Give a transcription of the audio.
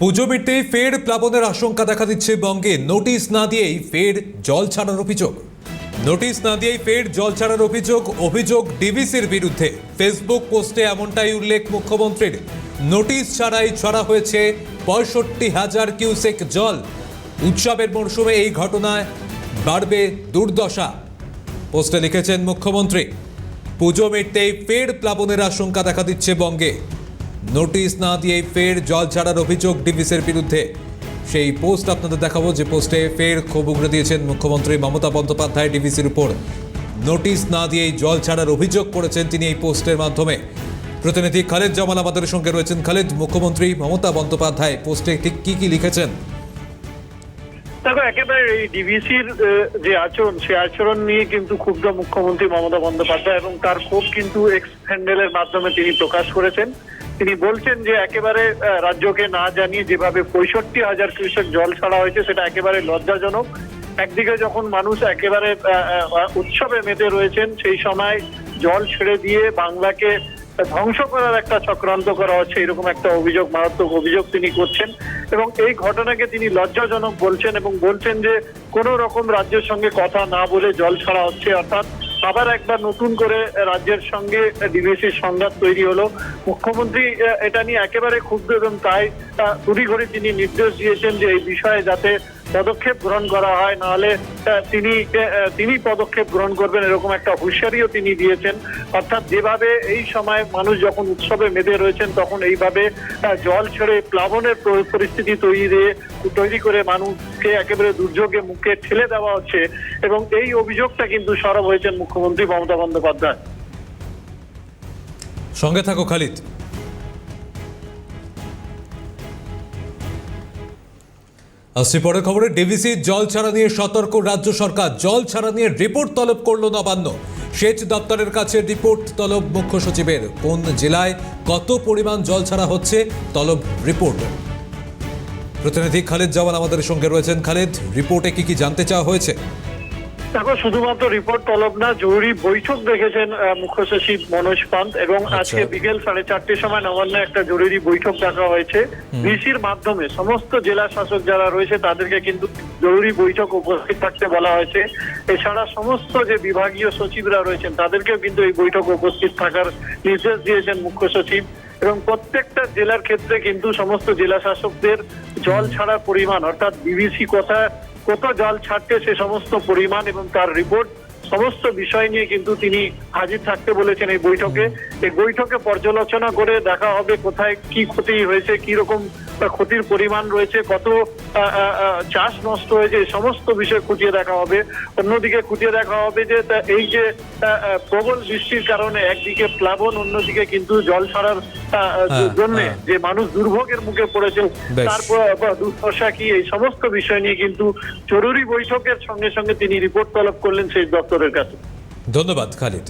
পুজো মিটতেই ফের প্লাবনের আশঙ্কা দেখা দিচ্ছে বঙ্গে। নোটিশ না দিয়েই ফের জল ছাড়ার অভিযোগ। নোটিশ না দিয়েই ফের জল ছাড়ার অভিযোগ অভিযোগ ডিভিসির বিরুদ্ধে। ফেসবুক পোস্টে এমনটাই উল্লেখ মুখ্যমন্ত্রীর। নোটিশ ছাড়াই ছড়া হয়েছে পঁয়ষট্টি হাজার কিউসেক জল। উৎসবের মরশুমে এই ঘটনায় বাড়বে দুর্দশা। পোস্টে লিখেছেন মুখ্যমন্ত্রী, পুজো মিটতেই ফের প্লাবনের আশঙ্কা দেখা দিচ্ছে বঙ্গে। নোটিশ না দিয়ে ফের জল ছাড়ার অভিযোগ ডিভিসের বিরুদ্ধে। সেই পোস্ট আপনাদের দেখাবো, যে পোস্টে ফের ক্ষোভ উগড়ে দিয়েছেন মুখ্যমন্ত্রী মমতা বন্দ্যোপাধ্যায় ডিভিসির উপর। নোটিশ না দিয়েই জল ছাড়ার অভিযোগ করেছেন তিনি এই পোস্টের মাধ্যমে। প্রতিনিধি খালেদ জামাল আমাদের সঙ্গে রয়েছেন। খালেদ, মুখ্যমন্ত্রী মমতা বন্দ্যোপাধ্যায় পোস্টে ঠিক কি কি লিখেছেন? দেখো, একেবারে এই ডিভিসির যে আচরণ, সে আচরণ নিয়ে কিন্তু ক্ষুব্ধ মুখ্যমন্ত্রী মমতা বন্দ্যোপাধ্যায় এবং তার ক্ষোভ কিন্তু এক্স হ্যান্ডেলের মাধ্যমে তিনি প্রকাশ করেছেন। তিনি বলছেন যে একেবারে রাজ্যকে না জানিয়ে যেভাবে পঁয়ষট্টি হাজার কৃষক জল ছাড়া হয়েছে, সেটা একেবারে লজ্জাজনক। একদিকে যখন মানুষ একেবারে উৎসবে মেতে রয়েছেন, সেই সময় জল ছেড়ে দিয়ে বাংলাকে ধ্বংস করার একটা চক্রান্ত করা হচ্ছে, এরকম একটা অভিযোগ, মারাত্মক অভিযোগ তিনি করছেন। এবং এই ঘটনাকে তিনি লজ্জাজনক বলছেন এবং বলছেন যে কোনো রকম রাজ্যের সঙ্গে কথা না বলে জল ছাড়া হচ্ছে, অর্থাৎ আবার একবার নতুন করে রাজ্যের সঙ্গে ডিবিসির সংঘাত তৈরি হলো। মুখ্যমন্ত্রী এটা নিয়ে একেবারে ক্ষুব্ধ এবং তাই তড়িঘড়ি তিনি নির্দেশ দিয়েছেন যে এই বিষয়ে যাতে পদক্ষেপ গ্রহণ করা হয়, নাহলে তিনি তিনি পদক্ষেপ গ্রহণ করবেন এরকম একটা হুঁশিয়ারিও তিনি দিয়েছেন। অর্থাৎ যেভাবে এই সময় মানুষ যখন উৎসবে মেতে রয়েছেন, তখন এইভাবে জল ছেড়ে প্লাবনের পরিস্থিতি তৈরি দিয়ে, তৈরি করে মানুষকে একেবারে দুর্যোগে মুখে ঠেলে দেওয়া হচ্ছে এবং এই অভিযোগটা কিন্তু সরব হয়েছেন মুখ্যমন্ত্রী মমতা বন্দ্যোপাধ্যায়। সঙ্গে থাকো খালিদ। আসছি পরের খবরে ডিভিসি জল ছাড়া নিয়ে সতর্ক রাজ্য সরকার। জল ছাড়া নিয়ে রিপোর্ট তলব করল নবান্ন। সেচ দপ্তরের কাছে রিপোর্ট তলব মুখ্য সচিবের। কোন জেলায় কত পরিমাণ জল ছাড়া হচ্ছে? তলব রিপোর্ট। প্রতিনিধি খালেদ জওয়ান আমাদের সঙ্গে রয়েছেন। খালেদ, রিপোর্টে কি কি জানতে চাওয়া হয়েছে? দেখো শুধুমাত্র রিপোর্ট তলব না জরুরি বৈঠক দেখেছেন মুখ্য সচিব মনোজ পান্ত এবং আচ্ছা। আজকে বিকেল সাড়ে চারটের সময় নবান্নে একটা জরুরি বৈঠক ডাকা হয়েছে। ডিসির মাধ্যমে সমস্ত জেলা শাসক যারা রয়েছে তাদেরকে কিন্তু জরুরি বৈঠক উপস্থিত থাকতে বলা হয়েছে। এছাড়া সমস্ত যে বিভাগীয় সচিবরা রয়েছেন তাদেরকেও কিন্তু এই বৈঠকে উপস্থিত থাকার নির্দেশ দিয়েছেন মুখ্য সচিব এবং প্রত্যেকটা জেলার ক্ষেত্রে কিন্তু সমস্ত জেলা শাসকদের জল ছাড়ার পরিমাণ অর্থাৎ বিবিসি কথা কত জল ছাড়ছে সে সমস্ত পরিমাণ এবং তার রিপোর্ট সমস্ত বিষয় নিয়ে কিন্তু তিনি হাজির থাকতে বলেছেন এই বৈঠকে। এই বৈঠকে পর্যালোচনা করে দেখা হবে কোথায় কি ক্ষতি হয়েছে কি রকম ক্ষতির পরিমাণ রয়েছে, কত চাষ নষ্ট হয়েছে সমস্ত বিষয় খুঁটিয়ে দেখা হবে অন্যদিকে খুঁটিয়ে দেখা হবে যে এই যে প্রবল বৃষ্টির কারণে একদিকে প্লাবন অন্যদিকে কিন্তু জল ছাড়ার হ্যাঁ, জন্য হ্যাঁ। যে মানুষ দুর্ভোগের মুখে পড়েছে তারপর দুর্দশা কি এই সমস্ত বিষয় নিয়ে কিন্তু জরুরি বৈঠকের সঙ্গে সঙ্গে তিনি রিপোর্ট তলব করলেন সেই দপ্তরের কাছে। ধন্যবাদ খালিদ।